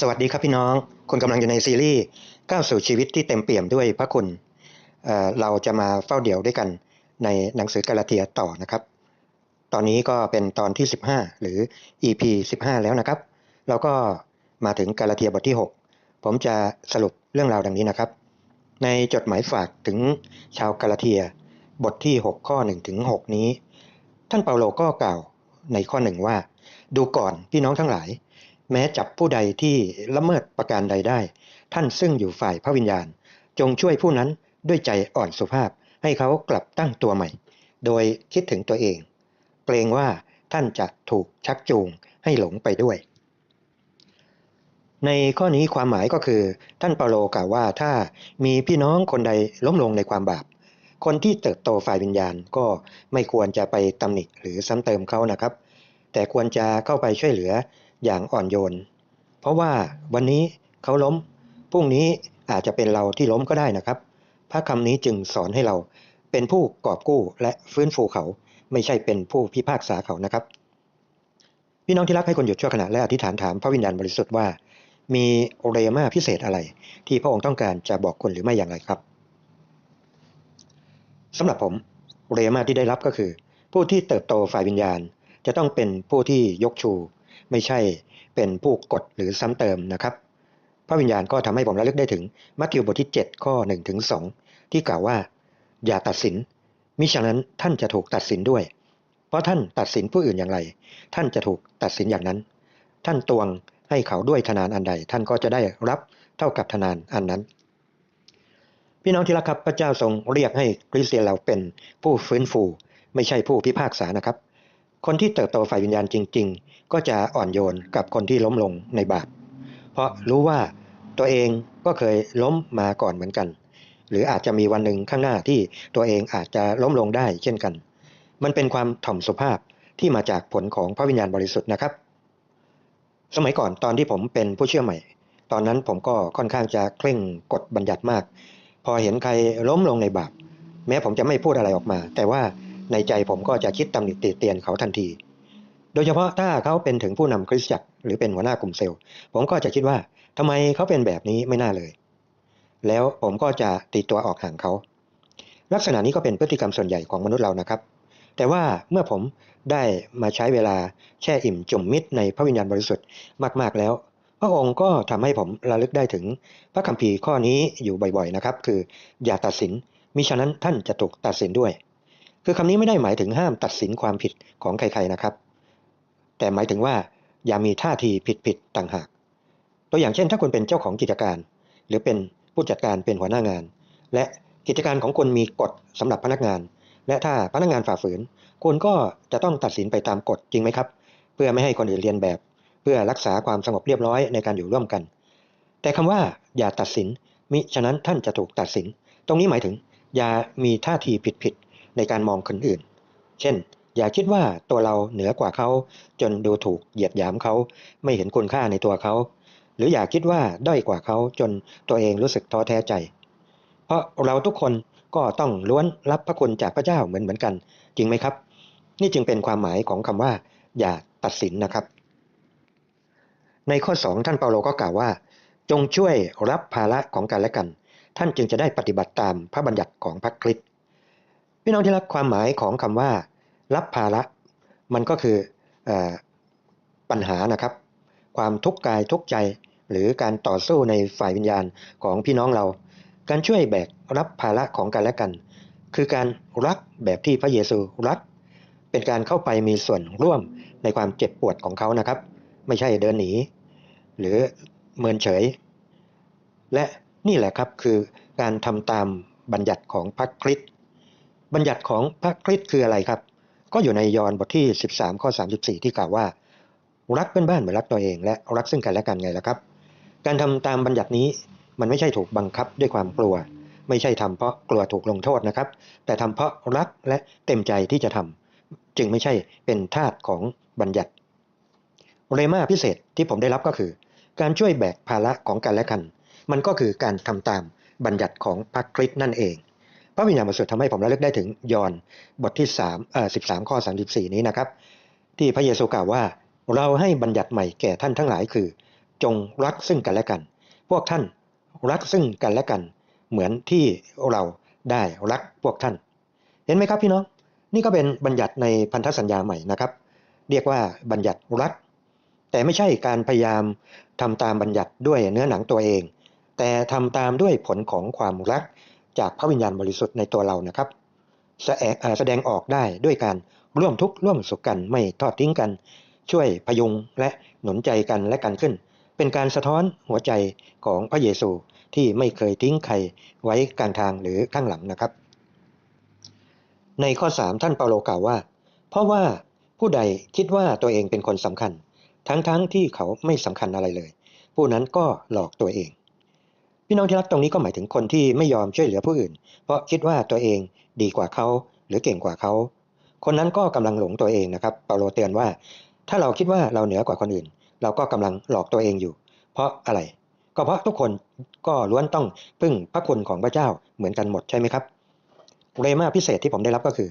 สวัสดีครับพี่น้อง คุณกำลังอยู่ในซีรีส์ก้าวสู่ชีวิตที่เต็มเปี่ยมด้วยพระคุณเอ่อเราจะมาเฝ้าเดี่ยวด้วยกันในหนังสือกาลาเทียต่อนะครับ ตอนนี้ก็เป็นตอนที่ 15 หรือ EP 15 แล้วนะครับ เราก็มาถึงกาลาเทียบทที่ 6 ผมจะสรุปเรื่องราวดังนี้นะครับ ในจดหมายฝากถึงชาวกาลาเทียบทที่ 6 ข้อ1ถึง6นี้ ท่านเปาโลก็กล่าวในข้อหนึ่งว่า ดูก่อนพี่น้องทั้งหลาย แม้จับผู้ใดที่ละเมิดประการใดได้ ท่านซึ่งอยู่ฝ่ายพระวิญญาณ จงช่วยผู้นั้นด้วยใจอ่อนสุภาพ ให้เขากลับตั้งตัวใหม่ โดยคิดถึงตัวเอง เกรงว่าท่านจะถูกชักจูงให้หลงไปด้วย ในข้อนี้ความหมายก็คือ ท่านเปาโลกล่าวว่าถ้ามีพี่น้องคนใดล้มลงในความบาป คนที่เติบโตฝ่ายวิญญาณก็ไม่ควรจะไปตำหนิหรือซ้ำเติมเขานะครับ แต่ควรจะเข้าไปช่วยเหลือ อย่างอ่อนโยน เพราะว่าวันนี้เขาล้มพรุ่งนี้อาจจะเป็นเราที่ล้มก็ได้นะครับ พระคำนี้จึงสอนให้เราเป็นผู้กอบกู้และฟื้นฟูเขา ไม่ใช่เป็นผู้พิพากษาเขานะครับ พี่น้องที่รักให้คนหยุดชั่วขณะและอธิษฐานถามพระวิญญาณบริสุทธิ์ว่า มีเรมาพิเศษอะไร ที่พระองค์ต้องการจะบอกคนหรือไม่อย่างไรครับสำหรับผมเรมาที่ได้รับก็คือ ผู้ที่เติบโตฝ่ายวิญญาณ จะต้องเป็นผู้ที่ยกชู ไม่ใช่เป็นผู้กดหรือซ้ำเติมนะครับ พระวิญญาณก็ทำให้ผมระลึกได้ถึงมัทธิวบทที่ 7 ข้อ1ถึง2ที่กล่าวว่า อย่าตัดสิน มิฉะนั้นท่านจะถูกตัดสินด้วย เพราะท่านตัดสินผู้อื่นอย่างไร ท่านจะถูกตัดสินอย่างนั้น ท่านตวงให้เขาด้วยทนานอันใด ท่านก็จะได้รับเท่ากับทนานอันนั้น พี่น้องที่รักครับพระเจ้าทรงเรียกให้คริสเตียนเราเป็นผู้ฟื้นฟู ไม่ใช่ผู้พิพากษานะครับ คนที่เติบโตฝ่ายวิญญาณจริง ๆ ก็จะอ่อนโยนกับคนที่ล้มลงในบาป เพราะรู้ว่าตัวเองก็เคยล้มมาก่อนเหมือนกัน หรืออาจจะมีวันหนึ่งข้างหน้าที่ตัวเองอาจจะล้มลงได้เช่นกัน มันเป็นความถ่อมสุภาพที่มาจากผลของพระวิญญาณบริสุทธิ์นะครับ สมัยก่อนตอนที่ผมเป็นผู้เชื่อใหม่ ตอนนั้นผมก็ค่อนข้างจะเคร่งกฎบัญญัติมาก พอเห็นใครล้มลงในบาป แม้ผมจะไม่พูดอะไรออกมา แต่ว่า ในใจผมก็จะคิดตำหนิติเตียนเขาทันที โดยเฉพาะถ้าเขาเป็นถึงผู้นำคริสตจักรหรือเป็นหัวหน้ากลุ่มเซลล์ ผมก็จะคิดว่าทำไมเขาเป็นแบบนี้ไม่น่าเลย แล้วผมก็จะตีตัวออกห่างเขา ลักษณะนี้ก็เป็นพฤติกรรมส่วนใหญ่ของมนุษย์เรานะครับ แต่ว่าเมื่อผมได้มาใช้เวลาแช่อิ่มจุ่มมิตรในพระวิญญาณบริสุทธิ์มาก ๆแล้ว พระองค์ก็ทำให้ผมระลึกได้ถึงพระคัมภีร์ข้อนี้อยู่บ่อยๆนะครับ คืออย่าตัดสินมิฉะนั้นท่านจะถูกตัดสินด้วย คือคำนี้ไม่ได้หมายถึงห้ามตัดสินความผิดของใครๆนะครับ แต่หมายถึงว่าอย่ามีท่าทีผิดๆต่างหาก ตัวอย่างเช่น ถ้าคุณเป็นเจ้าของกิจการ หรือเป็นผู้จัดการเป็นหัวหน้างาน และกิจการของคุณมีกฎสำหรับพนักงาน และถ้าพนักงานฝ่าฝืน คุณก็จะต้องตัดสินไปตามกฎจริงไหมครับ เพื่อไม่ให้คนอื่นเรียนแบบ เพื่อรักษาความสงบเรียบร้อยในการอยู่ร่วมกัน แต่คำว่าอย่าตัดสินมิฉะนั้นท่านจะถูกตัดสิน ตรงนี้หมายถึง อย่ามีท่าทีผิดๆ ในการมองคนอื่น เช่น อย่าคิดว่าตัวเราเหนือกว่าเขา จนดูถูกเหยียดหยามเขา ไม่เห็นคุณค่าในตัวเขา หรืออย่าคิดว่าด้อยกว่าเขาจนตัวเองรู้สึกท้อแท้ใจ เพราะเราทุกคนก็ต้องล้วนรับพระคุณจากพระเจ้าเหมือนเหมือนกัน จริงไหมครับ นี่จึงเป็นความหมายของคำว่า อย่าตัดสินนะครับ ในข้อ 2 ท่านเปาโลก็กล่าวว่า จงช่วยรับภาระของกันและกัน ท่านจึงจะได้ปฏิบัติตามพระบัญญัติของพระคริสต์ พี่น้องที่รักความหมายของคำว่า รับภาระ มันก็คืออปัญหานะครับ ความทุกข์กายทุกใจหรือการต่อสู้ในฝ่ายวิญญาณของพี่น้องเรา การช่วยแบกรับภาระของกันและกัน คือการรักแบบที่พระเยซูรัก เป็นการเข้าไปมีส่วนร่วมในความเจ็บปวดของเขานะครับ ไม่ใช่เดินหนี หรือเมินเฉย และนี่แหละครับคือการทำตามบัญญัติของพระคริสต์ บัญญัติของพระคริสต์คืออะไรครับ ก็อยู่ในยอห์นบทที่ 13 ข้อ 34 ที่กล่าวว่า รักเพื่อนบ้านเหมือนรักตัวเองและรักซึ่งกันและกันไงล่ะครับ การทำตามบัญญัตินี้มันไม่ใช่ถูกบังคับด้วยความกลัว ไม่ใช่ทำเพราะกลัวถูกลงโทษนะครับ แต่ทำเพราะรักและเต็มใจที่จะทำจึงไม่ใช่เป็นทาสของบัญญัติเรมาพิเศษที่ผมได้รับก็คือ การช่วยแบกภาระของกันและกัน มันก็คือการทำตามบัญญัติของพระคริสต์นั่นเอง พระวิญญาณบริสุทธิ์ทำให้ผมระลึกได้ถึงยอห์นบทที่3เอ่อ13 ข้อ 34 นี้นะครับ ที่พระเยซูกล่าวว่า เราให้บัญญัติใหม่แก่ท่านทั้งหลายคือจจงรักซึ่งกันและกัน พวกท่านรักซึ่งกันและกัน เหมือนที่เราได้รักพวกท่าน เห็นไหมครับพี่น้องนี่ก็เป็นบัญญัติในพันธสัญญาใหม่นะครับ เรียกว่าบัญญัติรัก แต่ไม่ใช่การพยายามทำตามบัญญัติด้วยเนื้อหนังตัวเอง แต่ทำตามด้วยผลของความรัก จากพระวิญญาณบริสุทธิ์ในตัวเรานะครับ แสดงออกได้ด้วยการร่วมทุกข์ร่วมสุขกันไม่ทอดทิ้งกัน ช่วยพยุงและหนุนใจกันและกันขึ้น เป็นการสะท้อนหัวใจของพระเยซูที่ไม่เคยทิ้งใครไว้กลางทางหรือข้างหลังนะครับ ในข้อ 3 ท่านเปาโลกล่าวว่า เพราะว่าผู้ใดคิดว่าตัวเองเป็นคนสำคัญ ทั้งๆทที่เขาไม่สำคัญอะไรเลย ผู้นั้นก็หลอกตัวเอง พี่น้องที่รักตรงนี้ก็หมายถึงคนที่ไม่ยอมช่วยเหลือผู้อื่น เพราะคิดว่าตัวเองดีกว่าเขาหรือเก่งกว่าเขา คนนั้นก็กำลังหลงตัวเองนะครับเปาโลเตือนว่า ถ้าเราคิดว่าเราเหนือกว่าคนอื่น เราก็กำลังหลอกตัวเองอยู่ เพราะอะไร ก็เพราะทุกคนก็ล้วนต้องพึ่งพระคุณของพระเจ้าเหมือนกันหมดใช่ไหมครับเรมาพิเศษที่ผมได้รับก็คือ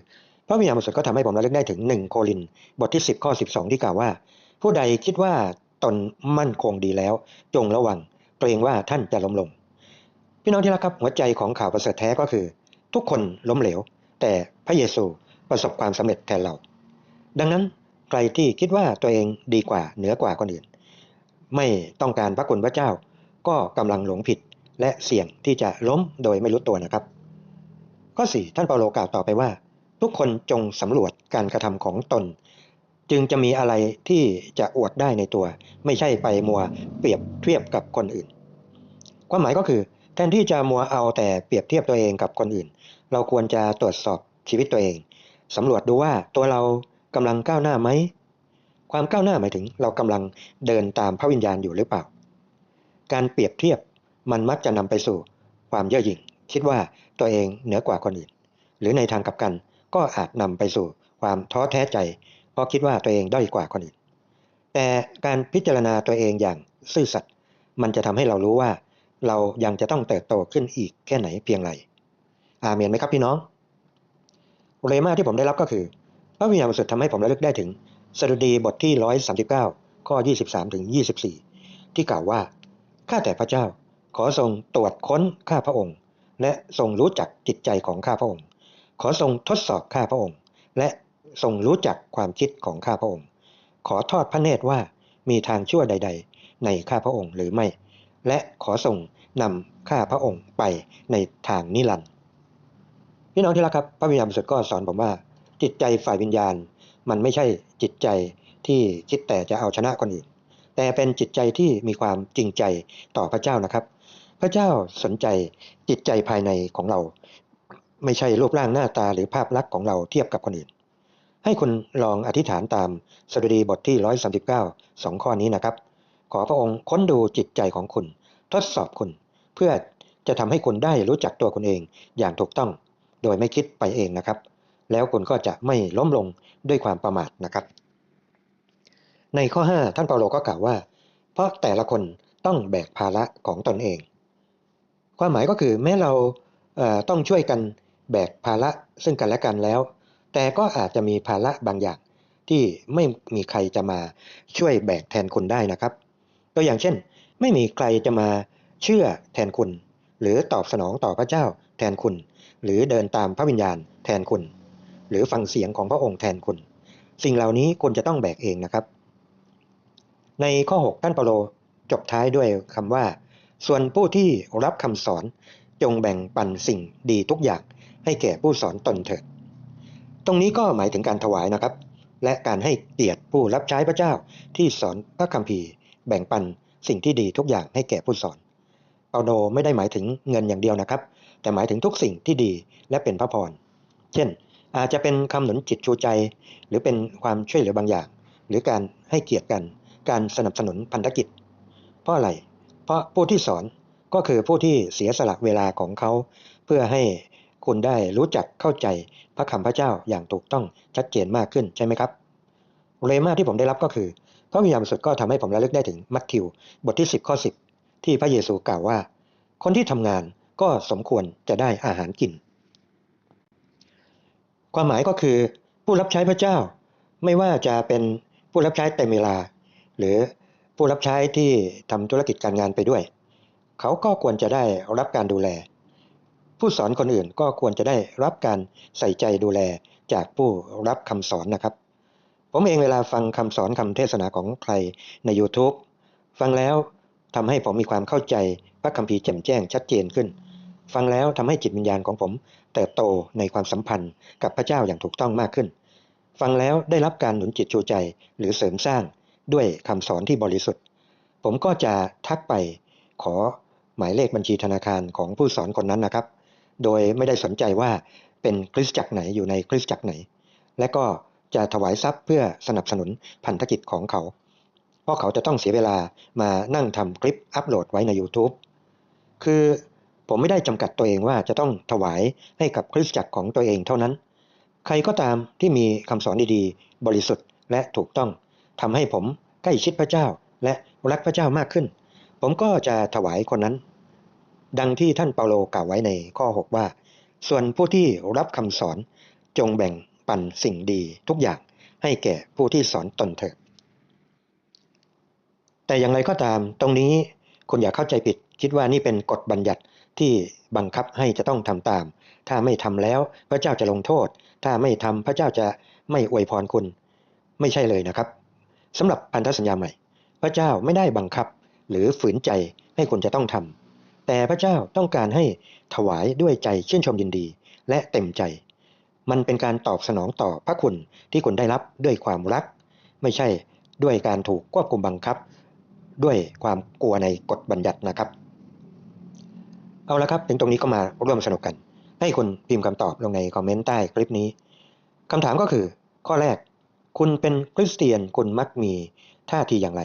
พระวิญญาณบริสุทธิ์ก็ทำให้ผมระลึกได้ถึง 1 โครินบทที่ 10 ข้อ 12 ที่กล่าวว่า ผู้ใดคิดว่าตนมั่นคงดีแล้ว จงระวังเกรงว่าท่านจะล้มลง พี่น้องที่รักครับหัวใจของข่าวประเสริฐแท้ก็คือ ทุกคนล้มเหลว แต่พระเยซูประสบความสำเร็จแทนเรา ดังนั้นใครที่คิดว่าตัวเองดีกว่าเหนือกว่าคนอื่น ไม่ต้องการพระคุณพระเจ้า ก็กำลังหลงผิดและเสี่ยงที่จะล้มโดยไม่รู้ตัวนะครับ ข้อ 4 ท่านเปาโลกล่าวต่อไปว่า ทุกคนจงสำรวจการกระทำของตน จึงจะมีอะไรที่จะอวดได้ในตัว ไม่ใช่ไปมัวเปรียบเทียบกับคนอื่น ความหมายก็คือ แทนที่จะมัวเอาแต่เปรียบเทียบตัวเองกับคนอื่น เราควรจะตรวจสอบชีวิตตัวเองสำรวจดูว่าตัวเรากำลังก้าวหน้าไหม ความก้าวหน้าหมายถึงเรากำลังเดินตามพระวิญญาณอยู่หรือเปล่า การเปรียบเทียบมันมักจะนำไปสู่ความเย่อหยิ่ง คิดว่าตัวเองเหนือกว่าคนอื่น หรือในทางกลับกันก็อาจนำไปสู่ความท้อแท้ใจ เพราะคิดว่าตัวเองด้อยกว่าคนอื่น แต่การพิจารณาตัวเองอย่างซื่อสัตย์มันจะทำให้เรารู้ว่า เรายังจะต้องเติบโตขึ้นอีกแค่ไหนเพียงไรอาเมนไหมครับพี่น้องเรมาที่ผมได้รับก็คือ พระวิญญาณบริสุทธิ์ทำให้ผมระลึกได้ถึงสดุดีบทที่ 139 ข้อ 23 ถึง 24 ที่กล่าวว่า ข้าแต่พระเจ้า ขอทรงตรวจค้นข้าพระองค์ และทรงรู้จักจิตใจของข้าพระองค์ ขอทรงทดสอบข้าพระองค์ และทรงรู้จักความคิดของข้าพระองค์ ขอทอดพระเนตรว่ามีทางชั่วใด ๆ ในข้าพระองค์หรือไม่ และขอทรงนำข้าพระองค์ไปในทางนิรันดร์พี่น้องที่รักครับ พระวิญญาณบริสุทธิ์ก็สอนผมว่า จิตใจฝ่ายวิญญาณ มันไม่ใช่จิตใจที่คิดแต่จะเอาชนะคนอื่น แต่เป็นจิตใจที่มีความจริงใจต่อพระเจ้านะครับ พระเจ้าสนใจจิตใจภายในของเรา ไม่ใช่รูปร่างหน้าตาหรือภาพลักษณ์ของเราเทียบกับคนอื่น ให้คุณลองอธิษฐานตามสดุดีบทที่ 139สองข้อนี้นะครับ ขอพระองค์ค้นดูจิตใจของคุณ ทดสอบคุณ เพื่อจะทำให้คุณได้รู้จักตัวคุณเองอย่างถูกต้อง โดยไม่คิดไปเองนะครับ แล้วคุณก็จะไม่ล้มลงด้วยความประมาทนะครับ ในข้อ 5 ท่านเปาโลก็กล่าวว่า เพราะแต่ละคนต้องแบกภาระของตนเอง ความหมายก็คือแม้เราเอ่อต้องช่วยกันแบกภาระซึ่งกันและกันแล้ว แต่ก็อาจจะมีภาระบางอย่างที่ไม่มีใครจะมาช่วยแบกแทนคุณได้นะครับ ตัวอย่างเช่น ไม่มีใครจะมาเชื่อแทนคุณ หรือตอบสนองต่อพระเจ้าแทนคุณ หรือเดินตามพระวิญญาณแทนคุณ หรือฟังเสียงของพระองค์แทนคุณ สิ่งเหล่านี้คุณจะต้องแบกเองนะครับ ในข้อ 6 ท่านเปโลจบท้ายด้วยคำว่า ส่วนผู้ที่รับคำสอนจงแบ่งปันสิ่งดีทุกอย่างให้แก่ผู้สอนตนเถิด ตรงนี้ก็หมายถึงการถวายนะครับ และการให้เกียรติผู้รับใช้พระเจ้าที่สอนพระคัมภีร์ แบ่งปันสิ่งที่ดีทุกอย่างให้แก่ผู้สอน เปาโลไม่ได้หมายถึงเงินอย่างเดียวนะครับ แต่หมายถึงทุกสิ่งที่ดีและเป็นพระพร เช่น อาจจะเป็นคำหนุนจิตชูใจ หรือเป็นความช่วยเหลือบางอย่าง หรือการให้เกียรติกัน การสนับสนุนพันธกิจ เพราะอะไร เพราะผู้ที่สอนก็คือผู้ที่เสียสละเวลาของเขา เพื่อให้คุณได้รู้จักเข้าใจพระคำพระเจ้าอย่างถูกต้องชัดเจนมากขึ้นใช่ไหมครับเรมาที่ผมได้รับก็คือ พระวิญญาณบริสุทธิ์ก็ทำให้ผมระลึกได้ถึงมัทธิว บทที่ 10 ข้อ 10 ที่พระเยซูกล่าวว่า คนที่ทำงานก็สมควรจะได้อาหารกิน ความหมายก็คือผู้รับใช้พระเจ้า ไม่ว่าจะเป็นผู้รับใช้เต็มเวลา หรือผู้รับใช้ที่ทำธุรกิจการงานไปด้วย เขาก็ควรจะได้รับการดูแล ผู้สอนคนอื่นก็ควรจะได้รับการใส่ใจดูแลจากผู้รับคำสอนนะครับ ผมเองเวลาฟังคำสอนคำเทศนาของใครใน YouTube ฟังแล้วทำให้ผมมีความเข้าใจพระคัมภีร์แจ่มแจ้งชัดเจนขึ้น ฟังแล้วทำให้จิตวิญญาณของผมเติบโตในความสัมพันธ์กับพระเจ้าอย่างถูกต้องมากขึ้น ฟังแล้วได้รับการหนุนจิตชูใจหรือเสริมสร้างด้วยคำสอนที่บริสุทธิ์ ผมก็จะทักไปขอหมายเลขบัญชีธนาคารของผู้สอนคนนั้นนะครับ โดยไม่ได้สนใจว่าเป็นคริสตจักรไหนอยู่ในคริสตจักรไหน และก็ จะถวายทรัพย์เพื่อสนับสนุนพันธกิจของเขา เพราะเขาจะต้องเสียเวลามานั่งทำคลิปอัปโหลดไว้ใน YouTube คือผมไม่ได้จำกัดตัวเองว่าจะต้องถวายให้กับคริสตจักรของตัวเองเท่านั้น ใครก็ตามที่มีคำสอนดีๆ บริสุทธิ์และถูกต้องทำให้ผมใกล้ชิดพระเจ้าและรักพระเจ้ามากขึ้น ผมก็จะถวายคนนั้น ดังที่ท่านเปาโลกล่าวไว้ในข้อ 6 ว่า ส่วนผู้ที่รับคำสอนจงแบ่ง ปันสิ่งดีทุกอย่างให้แก่ผู้ที่สอนตนเถิด แต่อย่างไรก็ตามตรงนี้คุณอย่าเข้าใจผิดคิดว่านี่เป็นกฎบัญญัติที่บังคับให้จะต้องทำตาม ถ้าไม่ทำแล้วพระเจ้าจะลงโทษ ถ้าไม่ทำพระเจ้าจะไม่อวยพรคุณ ไม่ใช่เลยนะครับสำหรับพันธสัญญาใหม่ พระเจ้าไม่ได้บังคับหรือฝืนใจให้คุณจะต้องทำแต่พระเจ้าต้องการให้ถวายด้วยใจชื่นชมยินดี และเต็มใจ มันเป็นการตอบสนองต่อพระคุณที่คุณได้รับด้วยความรัก ไม่ใช่ด้วยการถูกควบคุมบังคับ ด้วยความกลัวในกฎบัญญัตินะครับ เอาละครับถึงตรงนี้ก็มาร่วมสนุกกัน ให้คุณพิมพ์คำตอบลงในคอมเมนต์ใต้คลิปนี้คำถามก็คือ ข้อแรก คุณเป็นคริสเตียนคุณมักมีท่าทีอย่างไร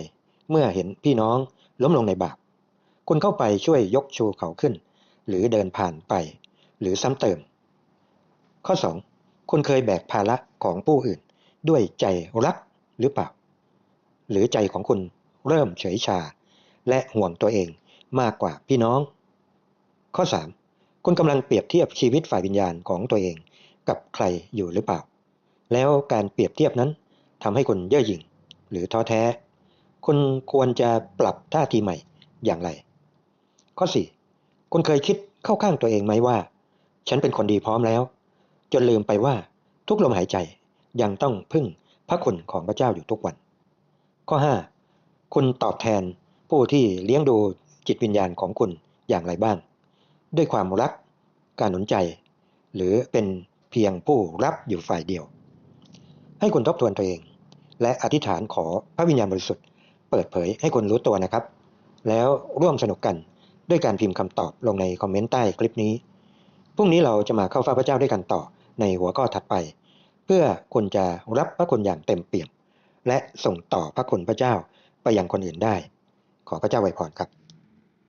เมื่อเห็นพี่น้องล้มลงในบาปคุณเข้าไปช่วยยกชูเขาขึ้น หรือเดินผ่านไป หรือซ้ำเติม ข้อ 2. คุณเคยแบกภาระของผู้อื่น ด้วยใจรักหรือเปล่า หรือใจของคุณเริ่มเฉยชา และห่วงตัวเองมากกว่าพี่น้อง ข้อ 3. คุณกำลังเปรียบเทียบชีวิตฝ่ายวิญญาณของตัวเองกับใครอยู่หรือเปล่า แล้วการเปรียบเทียบนั้นทำให้คุณเย่อหยิ่งหรือท้อแท้ คุณควรจะปรับท่าทีใหม่อย่างไร ข้อ 4. คุณเคยคิดเข้าข้างตัวเองไหมว่า ฉันเป็นคนดีพร้อมแล้ว จนลืมไปว่าทุกลมหายใจยังต้องพึ่งพระคุณของพระเจ้าอยู่ทุกวัน ข้อ 5. คุณตอบแทนผู้ที่เลี้ยงดูจิตวิญญาณของคุณอย่างไรบ้าง ด้วยความรัก การหนุนใจ หรือเป็นเพียงผู้รับอยู่ฝ่ายเดียว ให้คุณทบทวนตัวเอง และอธิษฐานขอพระวิญญาณบริสุทธิ์เปิดเผยให้คุณรู้ตัวนะครับ แล้วร่วมสนุกกันด้วยการพิมพ์คำตอบลงในคอมเมนต์ใต้คลิปนี้พรุ่งนี้เราจะมาเข้าเฝ้าพระเจ้าด้วยกันต่อ ในหัวข้อถัดไป เพื่อคนจะรับพระคุณอย่างเต็มเปี่ยม และส่งต่อพระคุณพระเจ้าไปยังคนอื่นได้ ขอพระเจ้าไวพรครับ